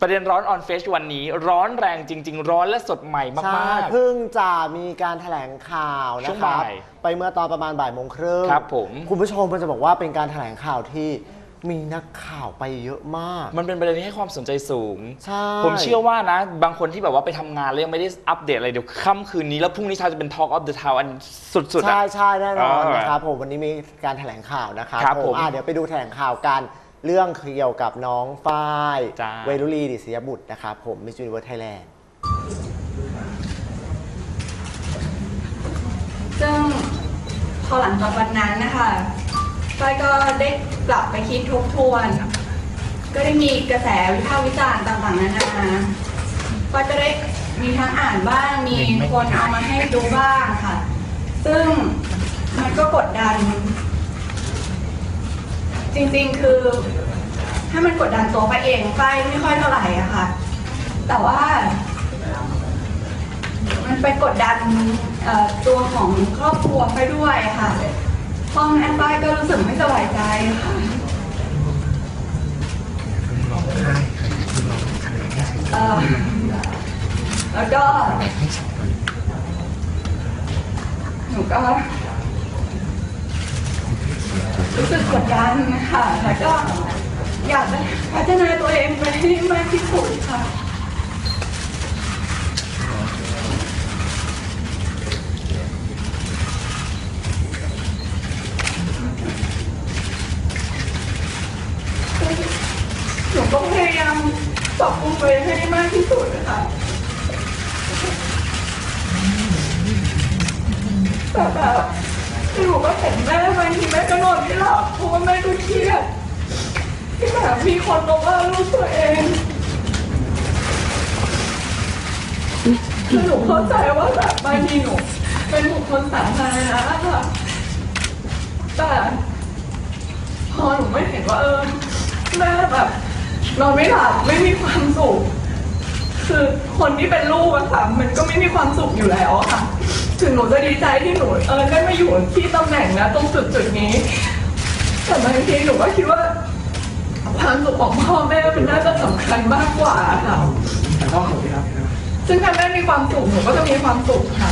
ประเด็นร้อนออนเฟสวันนี้ ร้อนแรงจริง ๆ ร้อนและสดใหม่ใช่ มาก เพิ่งจะมีการแถลงข่าวช่วนะงครับบ่ายไปเมื่อตอนประมาณบ่ายโมงครึ่งครับผม คุณผู้ชมมันจะบอกว่าเป็นการแถลงข่าวที่มีนักข่าวไปเยอะมาก ๆ มันเป็นประเด็นที่ให้ความสนใจสูง ใช่ ผมเชื่อว่านะ บางคนที่แบบว่าไปทำงานแล้วยังไม่ได้อัปเดตอะไรเดี๋ยวค่ำคืนนี้แล้วพรุ่งนี้เช้าจะเป็น Talk of the Town อันสุดๆใช่อะใช่แน่นอนอ่านนะครับผมวันนี้มีการแถลงข่าวนะครับครับผมอะเดี๋ยวไปดูแถลงข่าวกัน เรื่องเกี่ยวกับน้องฝ้ายจ้า เวรุลีดิศยบุตรนะครับผมมิส s u นิเวิร์สไทยแลนด์ ซึ่งพอหลังจากวันนั้นนะคะฝ้ายก็ได้กลับไปคิดทบทวน ก็ได้มีกระแสวิพากษ์วิจารณ์ต่างๆนานาฝ้ายก็ได้มีทั้งอ่านบ้าง มีคนเอามาให้ดูบ้างค่ะ ซึ่งมันก็กดดัน จริงๆคือ ถ้ามันกดดันตัวไปเองฝ้ายไม่ค่อยเท่าไหร่อะค่ะ แต่ว่า มันไปกดดันตัวของครอบครัวไปด้วยค่ะพราะงั้นป้ายก็รู้สึกไม่สบายใจค่ะแล้วก็ หนูก็ รู้สึกกดดันค่ะแล้วก็อยากพัฒนาตัวเองไปให้มากที่สุดค่ะหนูก็พยายามปรับปรุงตัวเองให้ได้มากที่สุดนะคะแต่แบบหนูก็เห็นแม่บางทีแม่ก็นอนไม่หลับ เพราะว่าแม่ก็เครียดที่แบบมีคนมาว่าลูกตัวเองคือหนูเข้าใจว่าแบบบางทีหนูเป็นบุคคลสาธารณะค่ะแต่พอหนูไม่เห็นว่าเออแม่แบบนอนไม่หลับไม่มีความสุขคือคนที่เป็นลูกอะค่ะมันก็ไม่มีความสุขอยู่แล้วอะค่ะ ถึงหนูจะดีใจที่หนูเออได้มาอยู่ที่ตำแหน่งนะตรงจุดจุดนี้ แต่บางทีหนูก็คิดว่าความสุขของพ่อแม่เป็นน่าจะสำคัญมากกว่าค่ะซึ่งถ้าแม่มีความสุขหนูก็จะมีความสุขค่ะ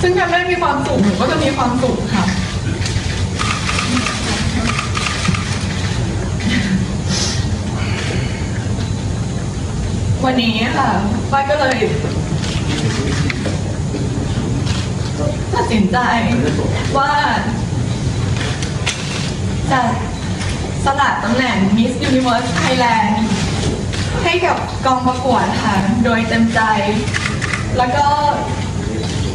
ซึ่งถ้าแม่มีความสุขหนูก็จะมีความสุขค่ะ วันนี้ค่ะป้าก็เลยตัด สินใจ ว่าจะสละตำแหน่ง Miss Universe Thailand ให้กับกองประกวดค่ะ โดยเต็มใจ แล้วก็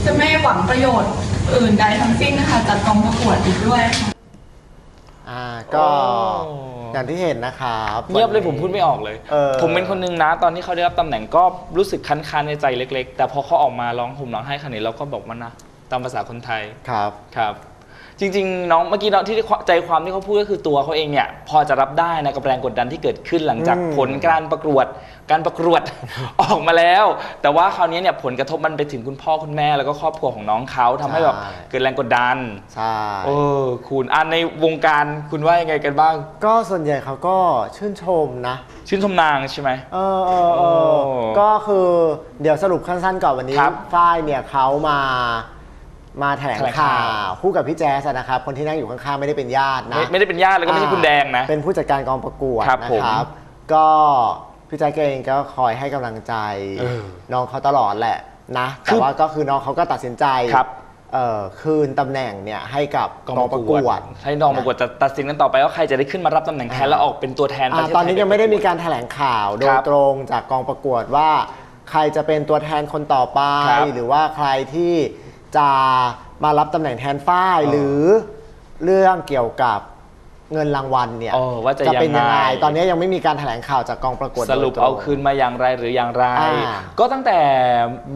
จะไม่หวังประโยชน์อื่นใดทั้งสิ้นนะคะจากกองประกวดอีกด้วยค่ะ อ่าก็โอ้ อย่างที่เห็นนะครับเงียบเลยวันนี้ผมพูดไม่ออกเลย เออ ผมเป็นคนหนึงนะ ตอนที่เขาได้รับตำแหน่งก็รู้สึกคันๆในใจเล็ก ๆ แต่พอเขาออกมาร้องห่มร้องไห้ขนาดนี้เราก็บอกว่านะ ตามภาษาคนไทยครับครับจริงๆ น้องเมื่อกี้น้องที่ใจความที่เขาพูดก็คือตัวเขาเองเนี่ยพอจะรับได้นะกับแรงกดดันที่เกิดขึ้นหลังจากอืมผลการประกวดการประกวด ออกมาแล้ว แต่ว่าคราวนี้เนี่ยผลกระทบมันไปถึงคุณพ่อคุณแม่แล้วก็ครอบครัวของน้องเขาทำให้แบบเกิดแรงกดดันใช่เออคุณอ่านในวงการคุณว่ายังไงกันบ้าง ก็ส่วนใหญ่เขาก็ชื่นชมนะ ชื่นชมนางใช่ไหมเออเออเออโอ้ก็คือเดี๋ยวสรุปขั้นๆก่อนวันนี้ครับฝ้ายเนี่ยเขามา มาแถลงแถลงข่าข่าว วคู่กับพี่แจ๊สนะครับ คนที่นั่งอยู่ข้างๆไม่ได้เป็นญาตินะ ไม่ไม่ได้เป็นญาติแล้วก็ไม่ใช่คุณแดงนะ เป็นผู้จัดการกองประกวดครับนะผมครับ ก็พี่แจ๊กเองก็คอยให้กำลังใจเออน้องเขาตลอดแหละนะคืแต่อว่าก็คือน้องเขาก็ตัดสินใจครับ เอ่อคืนตำแหน่งเนี่ยให้กับกองประกวดให้น้องประกวดจะตัดสินกันต่อไปว่าใครจะได้ขึ้นมารับตำแหน่งแทนแล้วออกเป็นตัวแทนประอ่าเทศตอนนี้ท ยังไม่ได้มีการแถลงข่าวโดคยรับตรงจากกองประกวดว่า ใครจะเป็นตัวแทนคนต่อไป ครับหรือว่าใครที่ จะมารับตำแหน่งแทนฝ้ายเออหรือเรื่องเกี่ยวกับเงินรางวัลเนี่ยเออว่าจะเป็นยังไง ยังไง ตอนนี้ยังไม่มีการแถลงข่าวจากกองประกวดสรุปโดยตง เอาคืนมาอย่างไรหรืออย่างไร อ่า ก็ตั้งแต่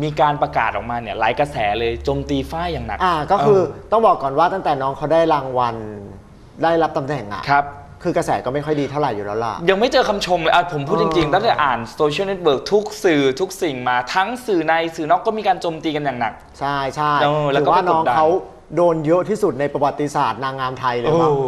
มีการประกาศออกมาเนี่ยหลายกระแสเลยโจมตีฝ้ายอย่างหนักอ่าก็คือเต้องบอกก่อนว่าตั้งแต่น้องเขาได้รางวัลได้รับตำแหน่งอะ ครับ คือกระแสก็ไม่ค่อยดีเท่าไหร่อยู่แล้วล่ะ ยังไม่เจอคำชมเลยอะผมพูดเอจอริงๆ ตั้งแต่อ่านโซเชียลเน็ตเวิร์กทุกสื่อทุกสิ่งมาทั้งสื่อในสื่อนอกก็มีการโจมตีกันอย่างหนัก ใช่ใช่เออแล้วถืก็อว่าไปกดดันน้องเขาโดนเยอะที่สุดในประวัติศาสตร์นางงามไทยเลยเอมั้งอ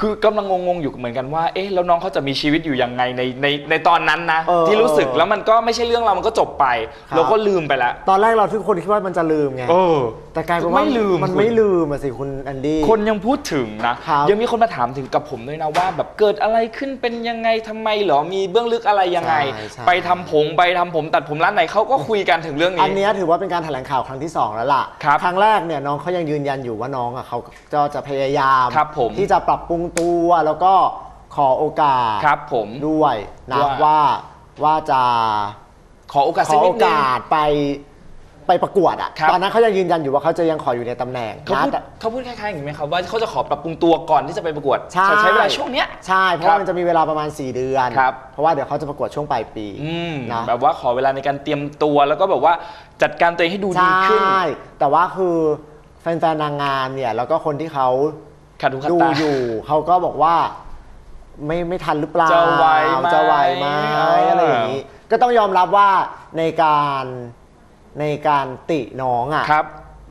คือกำลังงงๆอยู่เหมือนกันว่า เอ๊ะแล้วน้องเขาจะมีชีวิตอยู่ยังไงในในในตอนนั้นนะ เออที่รู้สึกแล้วมันก็ไม่ใช่เรื่องเรามันก็จบไป ครับ เราก็ลืมไปแล้วตอนแรกเราทุกคนคิดว่ามันจะลืมไง เออ แต่กลายเป็นว่าไม่ลืมมันคุณ ไม่ลืมอะสิคุณแอนดี้ คนยังพูดถึงนะ ครับยังมีคนมาถามถึงกับผมด้วยนะว่า แบบเกิดอะไรขึ้นเป็นยังไงทำไมเหรอมีเบื้องลึกอะไรยังไง ใช่ใช่ ไปทำผมไปทำผมตัดผมร้านไหนเขาก็คุยกันถึงเรื่องอันนี้ เนี้ยถือว่าเป็นการแถลงข่าวครั้งที่สองแล้วล่ะ ครับครั้งแรกเนี่ยน้องเขายังยืนยันอยู่ว่าน้องอะเขาก็จะพยายาม ครับผมที่จะปรับปรุงตัวแล้วก็ขอโอกาสครับผมด้วยนะว่า ว่าว่าจะขอโอกาสขสัอกนิโอดนึง กาสไปไปประกวดอะครับ ตอนนั้นเขายังยืนยันอยู่ว่าเขาจะยังขออยู่ในตำแหน่งเขานะพูดแต่ เขาพูดคล้ายๆอย่างนี้ไหมครับว่าเขาจะขอปรับปรุงตัวก่อนที่จะไปประกวดใช่ ใช้เวลาช่วงเนี้ย ใช่เพราะครับว่ามันจะมีเวลาประมาณ 4 เดือน ครับ เพราะว่าเดี๋ยวเขาจะประกวดช่วงปลายปีอืมนะแบบว่าขอเวลาในการเตรียมตัวแล้วก็แบบว่าจัดการตัวเองให้ดูใชดีขึ้น่แต่ว่าคือแฟนๆนางงามเนี่ยแล้วก็คนที่เขา ขัดหูขัดดูตา อยู่เขาก็บอกว่า ไม่ไม่ทันหรือเปล่าจะไหวไหมจะไหวไหมเออออะไรอย่างนี้ ก็ต้องยอมรับว่าในการในการติน้องอะครับ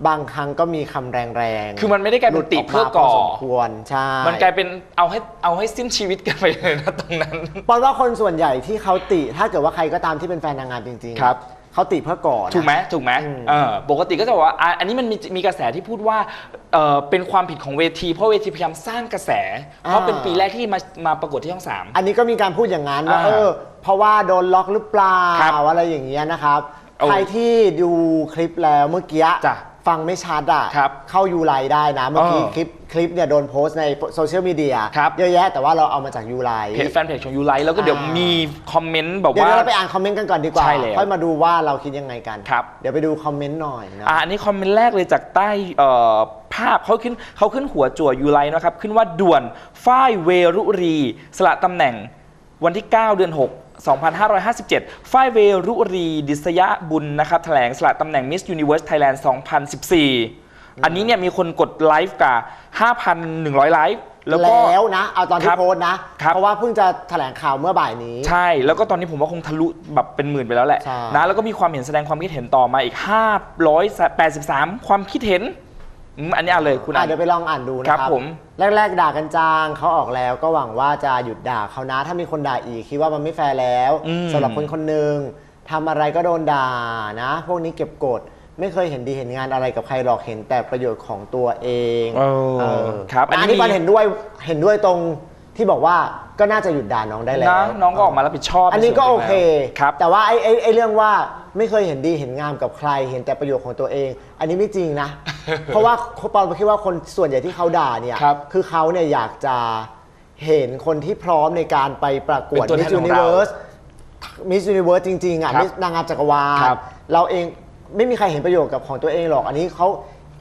บางครั้งก็มีคำแรงๆคือมันไม่ได้กลายเป็นติเพื่อก่อ หลุดมาพสมควรใช่ มันกลายเป็นเอาให้เอาให้สิ้นชีวิตกันไปเลยนะตรงนั้น ปอนว่าคนส่วนใหญ่ที่เขาติ ถ้าเกิดว่าใครก็ตามที่เป็นแฟนนางงามจริงๆครับ เขาติเพื่อก่อน ถูกไหมถูกไหมอืมเออปกติก็จะบอกว่าอะอันนี้มันมีมีกระแสที่พูดว่าเออเป็นความผิดของเวที เพราะเวทีพยายามสร้างกระแส เพราะเป็นปีแรกที่มามาประกวดที่ช่องสาม อันนี้ก็มีการพูดอย่างนั้นว่าอ่าเออเพราะว่าโดนล็อกหรือเปล่าครับอะไรอย่างเงี้ยนะครับเอาใครที่ดูคลิปแล้วเมื่อกี้จ้ะ ฟังไม่ชัดอะครับเข้ายูไลได้นะ เมื่อกี้เออคลิปคลิปเนี่ยโดนโพสต์ในโซเชียลมีเดียครับ เยอะแยะแต่ว่าเราเอามาจากยูไล เพจแฟนเพจของยูไลแล้วก็เดี๋ยวอ่ามี มีคอมเมนต์แบบเดี๋ยวว่า เราไปอ่านคอมเมนต์กันก่อนดีกว่าใช่แล้วค่อยมาดูว่าเราคิดยังไงกัน ครับ เดี๋ยวไปดูคอมเมนต์หน่อยนะ อะอันนี้คอมเมนต์แรกเลยจากใต้เอ่อภาพเขาขึ้นเขาขึ้นหัวจั่วยูไลนะครับ ขึ้นว่าด่วนฝ้ายเวรุรี สละตำแหน่ง วันที่ 9 เดือน 6 2557 ฝ้ายเวรุรีดิษยบุญนะครับแถลงสละตำแหน่ง Miss Universe Thailand 2014 อันนี้เนี่ยมีคนกดไลฟ์กับ5,100 ไลฟ์แล้วก็แล้วนะ เอาตอนคที่รับโพสต์นะครับเพราะว่าเพิ่งจะแถลงข่าวเมื่อบ่ายนี้ ใช่ แล้วก็ตอนนี้ผมว่าคงทะลุแบบเป็นหมื่นไปแล้วแหละใช่นะ แล้วก็มีความเห็นแสดงความคิดเห็นต่อมาอีก 583 ความคิดเห็น อืมอันนี้เอาเลยคุณอะอ่านเดี๋ยวไปลองอ่านดูนะคครัรับบผม แรก ๆ ด่ากันจางเขาออกแล้วก็หวังว่าจะหยุดด่าเขานะ ถ้ามีคนด่าอีกคิดว่ามันไม่แฟร์แล้วอืม สำหรับคนคนหนึ่งทำอะไรก็โดนด่านะ พวกนี้เก็บกด ไม่เคยเห็นดีเห็นงานอะไรกับใครหรอกเห็นแต่ประโยชน์ของตัวเองเออเออครับอันนี้มี ปันเห็นด้วยเห็นด้วยตรงที่บอกว่าก็น่าจะหยุดด่าน้องได้แล้ว นะน้องก็ออกมารับผิดชอบอันนี้ก็ใส่โอวนเคแล้วครับ แต่ว่าไอ้ไอ้ไอ้เรื่องว่า ไม่เคยเห็นดีเห็นงามกับใคร เห็นแต่ประโยชน์ของตัวเอง อันนี้ไม่จริงนะ เพราะว่าปอนคิดว่าคนส่วนใหญ่ที่เขาด่าเนี่ยครับอเขาเนี่ยอยากจะเห็นคนที่พร้อมในการไปประกวดเป็นตัวแท Miss นของเรา Universe Miss Universe จริงๆอะครับ Miss นางงามจักรวาลครับเราเองไม่มีใครเห็นประโยชน์กับของตัวเองหรอก อันนี้เขา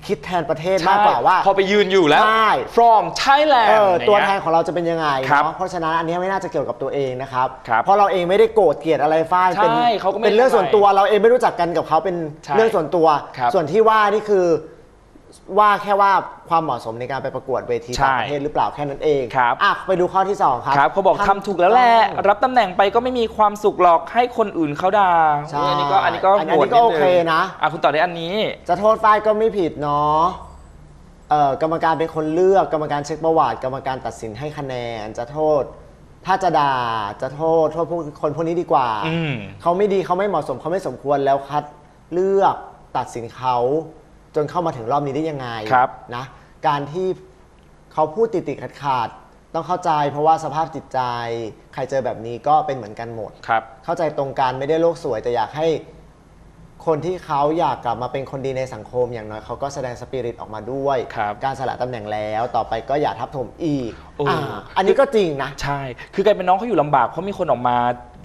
คิดแทนประเทศมากกว่าว่า พอไปยืนอยู่แล้ว ใช่ from Thailand เออตัวอย่างแทเงี้นยของเราจะเป็นยังไงครับเนาะเพราะฉะนั้นอันนี้ไม่น่าจะเกี่ยวกับตัวเองนะครับ ครับเพราะเราเองไม่ได้โกรธเกลียดอะไรฝ้ายใช่เป็นเขาก็ไม่เป็นเรื่องทำอะไรส่วนตัวเราเองไม่รู้จักกันกับเขาเป็นใช่เรื่องส่วนตัว ครับส่วนที่ว่านี่คือ ว่าแค่ว่าความเหมาะสมในการไปประกวดเวทีใช่ต่างประเทศหรือเปล่าแค่นั้นเองครับ อะไปดูข้อที่สองครับครับเขาบอกทำถูกแล้วแหละต้องรับตำแหน่งไปก็ไม่มีความสุขหรอกให้คนอื่นเขาด่าใช่อันนี้ก็อันนี้ก็อันนี้โหวตก็ดงโอเคนะ อะคุณต่อได้อันนี้ จะโทษฝ้ายก็ไม่ผิดเนาะเอ่อกรรมการเป็นคนเลือกกรรมการเช็คประวัติกรรมการตัดสินให้คะแนน จะโทษ ถ้าจะด่าจะโทษโทษพวกคนพวกนี้ดีกว่าอืม เขาไม่ดีเขาไม่เหมาะสมเขาไม่สมควรแล้วคัดเลือกตัดสินเขา จนเข้ามาถึงรอบนี้ได้ยังไงครับนะการที่เขาพูดติดติดขัดขาดๆต้องเข้าใจเพราะว่าสภาพจิตใจ ใครเจอแบบนี้ก็เป็นเหมือนกันหมด ครับ เข้าใจตรงกันไม่ได้โลกสวย แต่อยากให้คนที่เขาอยากกลับมาเป็นคนดีในสังคมอย่างน้อยเขาก็แสดงสปิริตออกมาด้วย ครับการสละตำแหน่งแล้วต่อไปก็อย่าทับถมอีกโอ้อ่าอันนี้ก็จริงนะ ใช่ คือกลายเป็นน้องเขาอยู่ลำบากเพราะมีคนออกมา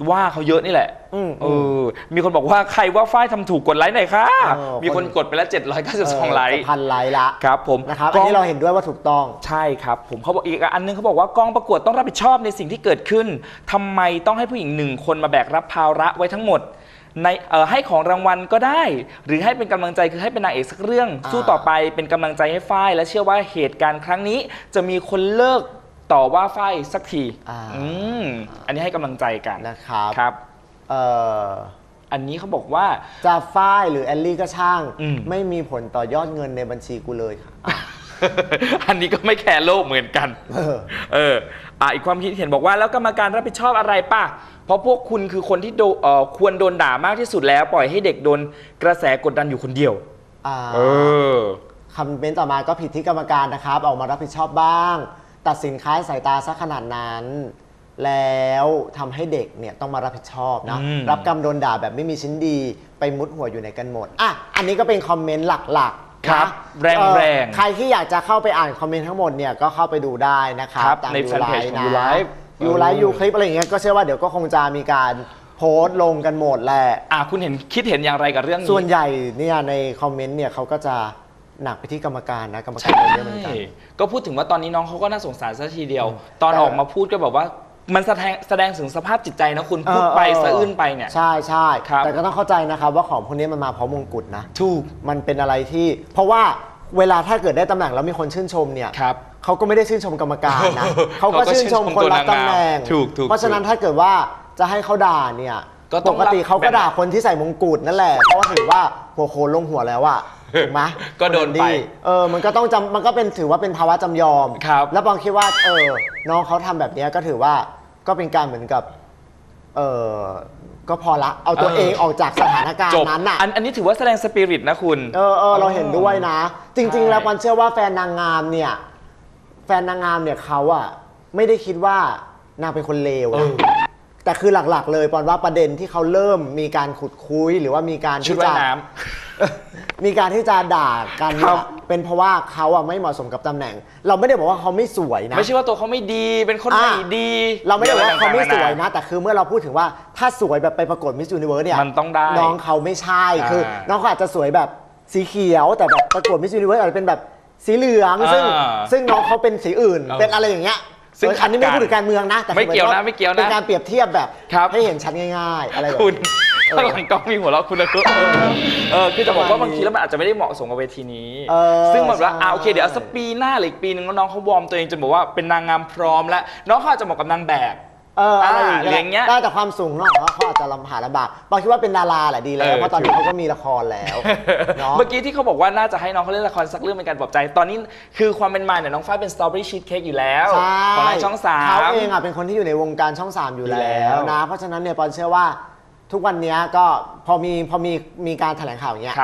ว่าเขาเยอะนี่แหละอืมเออ มีคนบอกว่าใครว่าฝ้ายทำถูกกดไลค์หน่อยค่ะ เออ มีคนกดไปแล้ว792ไลค์จะพันไลค์ละครับผมนะครับกอันองนี้เราเห็นด้วยว่าถูกต้อง ใช่ครับผมเขาบอกอีกอันนึงเขาบอกว่ากองประกวดต้องรับผิดชอบในสิ่งที่เกิดขึ้นทำไมต้องให้ผู้หญิงหนึ่งคนมาแบกรับภาระไว้ทั้งหมดในเอ่อให้ของรางวัลก็ได้ หรือให้เป็นกำลังใจคือให้เป็นนางเอกสักเรื่อง อ่า สู้ต่อไปเป็นกำลังใจให้ฝ้ายและเชื่อว่าเหตุการณ์ครั้งนี้ จะมีคนเลิก ต่อว่าฝ้ายสักทีอ่า อืมอันนี้ให้กำลังใจกันนะครับครับ เอ่ออันนี้เขาบอกว่า จะฝ้ายหรือแอลลี่ก็ช่าง อืม ไม่มีผลต่อยอดเงินในบัญชีกูเลยค่ะอะ อันนี้ก็ไม่แคร์โลกเหมือนกัน เออ เอออะอีกความคิดเห็นบอกว่าแล้วกรรมการรับผิดชอบอะไรป่ะ เพราะพวกคุณคือคนที่โดเอ่อควรโดนด่ามากที่สุดแล้ว ปล่อยให้เด็กโดนกระแสกดดันอยู่คนเดียว อ่า เออ คำเมนต์ต่อมาก็ผิดที่กรรมการนะครับ ออกมารับผิดชอบบ้าง ตัดสินค้ายสายตาซะขนาดนั้น แล้วทำให้เด็กเนี่ยต้องมารับผิดชอบนะ อืม รับกรรมโดนด่าแบบไม่มีชิ้นดี ไปมุดหัวอยู่ในกันหมดอะอันนี้ก็เป็นคอมเมนต์หลักๆครับนะแรงเอ่อแรงใครที่อยากจะเข้าไปอ่านคอมเมนต์ทั้งหมดเนี่ยก็เข้าไปดูได้นะครับครับตาม ในยูแฟนเพจของไล You น์ Live นะยูไลฟ์ยูคลิปอะไรอย่างเงี้ยก็เชื่อว่าเดี๋ยวก็คงจะมีการโพสต์ลงกันหมดแหละ อะคุณเห็นคิดเห็นอย่างไรกับเรื่องนี้ ส่วนใหญ่เนี่ยในคอมเมนต์เนี่ยเขาก็จะ หนักไปที่กรรมการนะกรรมการโดนเยอะเหมือนกันใช่ก็พูดถึงว่าตอนนี้น้องเขาก็น่าสงสารซะทีเดียว ตอนแต่ออกมาพูดก็แบบว่ามันแสดงแสดงถึงสภาพจิตใจนะคุณพูดไปเสะอื้นไปเนี่ย ใช่ใช่ครับแต่ก็ต้องเข้าใจนะครับว่าของพวกนี้มันมาเพราะมงกุฎนะถูกมันเป็นอะไรที่ เพราะว่าเวลาถ้าเกิดได้ตำแหน่งแล้วมีคนชื่นชมเนี่ยครับเขาก็ไม่ได้ชื่นชมกรรมการนะเขาก็เขาก็ชื่นชมคนรับชื่นชมตัวนางงามตำแหน่งถูกถูกเพราะฉะนั้นถ้าเกิดว่าจะให้เขาด่าเนี่ย ก็ต้ปองกติเขาก็รับแบบด่าคนที่ใส่มงกุฎนั่นแหละเพราะว่าถือว่าหัวโขนลงหัวแล้วอะถูกไหมก็โดนไปเออมันก็ต้องจำมันก็เป็นถือว่าเป็นภาวะจำยอมครับ แล้วบางคิดว่าเออน้องเขาทำแบบเนี้ยก็ถือว่าก็เป็นการเหมือนกับเออก็พอละเอาตัวเออเองออกจากสถานการจบณ์นั้นน่ะอันอันนี้ถือว่าแสดงสปิริตนะคุณ เออเออเราเห็นด้วยนะ จริงใช่ๆแล้วปันเชื่อว่าแฟนนางงามเนี่ยแฟนนางงามเนี่ยเขาอะไม่ได้คิดว่านางเป็นคนเลวเอนะอ แต่คือหลักๆ เลยปอนว่าประเด็นที่เขาเริ่มมีการขุดคุยหรือว่ามีการชุดที่ว่าจะ ยน้มีการที่จะด่ากันครัเนี่ยบเป็นเพราะว่าเขาอะไม่เหมาะสมกับตำแหน่ง เราไม่ได้บอกว่าเขาไม่สวยำนะ ไม่ใช่ว่าตัวเขาไม่ดีเป็นคนอะไม่ดีเราไม่ได้บอกว่าเขาไม่สวยต่งๆนะ แต่คือเมื่อเราพูดถึงว่าถ้าสวยแบบไปประกวดมิส s u นิเวิร์สเนี่ยมันต้องได้ น้องเขาไม่ใช่อ่าคือน้องเขาอาจจะสวยแบบสีเขียวแต่แบบประกวดมิส s u นิเวิร์สอาจจะเป็นแบบสีเหลืองอ่าซึ่งซึ่งน้องเขาเป็นสีอื่น เออ เป็นอะไรอย่างเงี้ย ซึ่งเอออันนี้ไม่ขัดกันพูดถึงการเมืองนะแต่ไม่เกี่ยวนะหาไม่เกี่ยวนะเป็นการเปรียบเทียบแบบครับให้เห็นชัดง่าย ๆ อะไรแบบคุณนี้ข้างหลังกล้องมีหัวเราะคุณนะคุณเออคือจะบอกว่าประมาณนี้บางทีแล้วมันอาจจะไม่ได้เหมาะสมกับเวทีนี้เออซึ่งแบบว่าใช่อ่าโอเคเดี๋ยวเอาสักปีหน้าหรืออีกปีนึงน้องเขาวอร์มตัวเองจนบอกว่าเป็นนางงามพร้อมแล้วน้องเขาอาจจะเหมาะกับนางแบบ เอออะไรอย่างอ่าอย่างเงี้เงี้ยยได้แต่ความสูงเนาะเขาอาจจะลำหาลำบากบางคิดว่าเป็นดาราแหละดีแล้เอวอเพราะตอนนี้เขาก็มีละครแล้วเนาะเมื่อกี้ที่เขาบอกว่าน่าจะให้น้องเขาเล่นละครสักเรื่องเป็นการปลอบใจ ตอนนี้คือความเป็นมาเนี่ยน้องฝ้ายเป็นสตรอเบอรี่ชีสเค้กอยู่แล้วใช่ของทางช่องสามเขาเองอะเป็นคนที่อยู่ในวงการช่องสามอยู่อยู่แล้แล้ววนะเพราะฉะนั้นเนี่ยปอนเชื่อว่าทุกวันเนี้ยก็พอมีพอมีมีการแถลงข่าวอย่างเงี้ย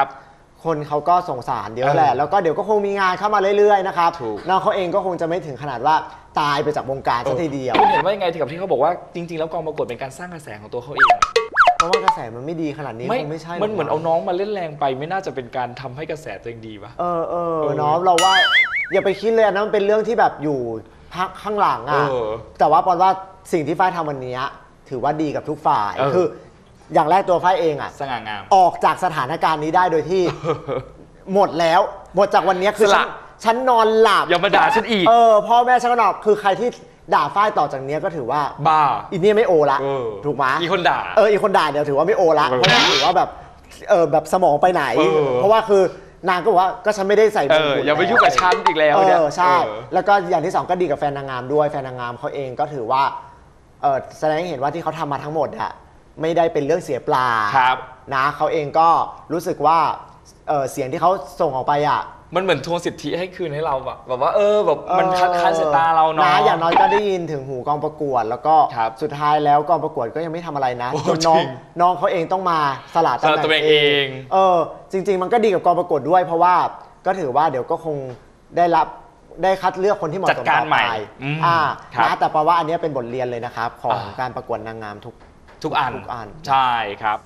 ครับคนเขาก็สงสารเยเออะอแหละ แล้วก็เดี๋ยวก็คงมีงานเข้ามาเรื่อยๆนะครับถูกน้องเขาเองก็คงจะไม่ถึงขนาดว่าตายไปจากวงการซะทีเดียวคุณเห็นว่ายังไงถึงกับที่เขาบอกว่าจริง ๆ แล้วกองประกวดเป็นการสร้างกระแสของตัวเขาเองเพราะว่ากระแสมันไม่ดีขนาดนี้คงไม่ใช่รกมันเหมือนเอาน้องมาเล่นแรงไป ไม่น่าจะเป็นการทำให้กระแสตัวเองดีปะเออเออเออเนาะเราว่าอย่าไปคิดเลยอันนะมันเป็นเรื่องที่แบบอยู่พักข้างหลังอะเออแต่ว่าปอนว่าสิ่งที่ฝ้ายทำวันเนี้ยถือว่าดีกับทุกฝ่ายเออคือ อย่างแรกตัวฝ้ายเองอะ สง่างาม ออกจากสถานการณ์นี้ได้โดยที่ หมดแล้ว หมดจากวันเนี้ยคือสฉัละนฉันนอนหลับอย่ามาด่าฉันอีก เออพ่อแม่ฉันก็นอนคือใครที่ด่าฝ้ายต่อจากเนี้ยก็ถือว่าบ้าอีเนี่ยไม่โอละเออถูกไหมอีคนด่าเอออีคนด่าเดี๋ยวถือว่าไม่โอละเออเพราะว่าถือว่าแบบเออแบบสมองไปไหน เออ เพราะว่าคือนางก็บอกว่าก็ฉันไม่ได้ใส่เอมงอ กุฎอย่าไปยุ่งกับฉันอีกแล้วเอเนี่ยอใช่ เออ แล้วก็อย่างที่สองก็ดีกับแฟนนางงามด้วยแฟนนางงามเขาเองก็ถือว่าเออแสดงให้เห็นว่าที่เขาทำมาทั้งหมดอะ ไม่ได้เป็นเรื่องเสียเปล่าครับ นะเขาเองก็รู้สึกว่าเออเสียงที่เขาส่งออกไปอะมันเหมือนทวงสิทธิให้คืนให้เราอะแบบว่าเออแบบมันคัดค้านสายตาเราเนาะนะอย่างน้อยก็ได้ยินถึงหูกองประกวด แล้วก็ครับสุดท้ายแล้วกองประกวดก็ยังไม่ทำอะไรนะโอ้จนน้องจริงน้องเขาเองต้องมาสละสละตัวเองเองเออ จริง ๆ มันก็ดีกับกองประกวดด้วย เพราะว่าก็ถือว่าเดี๋ยวก็คงได้รับได้คัดเลือกคนที่เหมาะจัสดมการต่อใหม่ไปอืมอ่าครับ นะแต่แปลว่าอันเนี้ยเป็นบทเรียนเลยนะครับของอ่าการประกวดนางงามทุก ทุกอันทุกอัน ใช่ครับ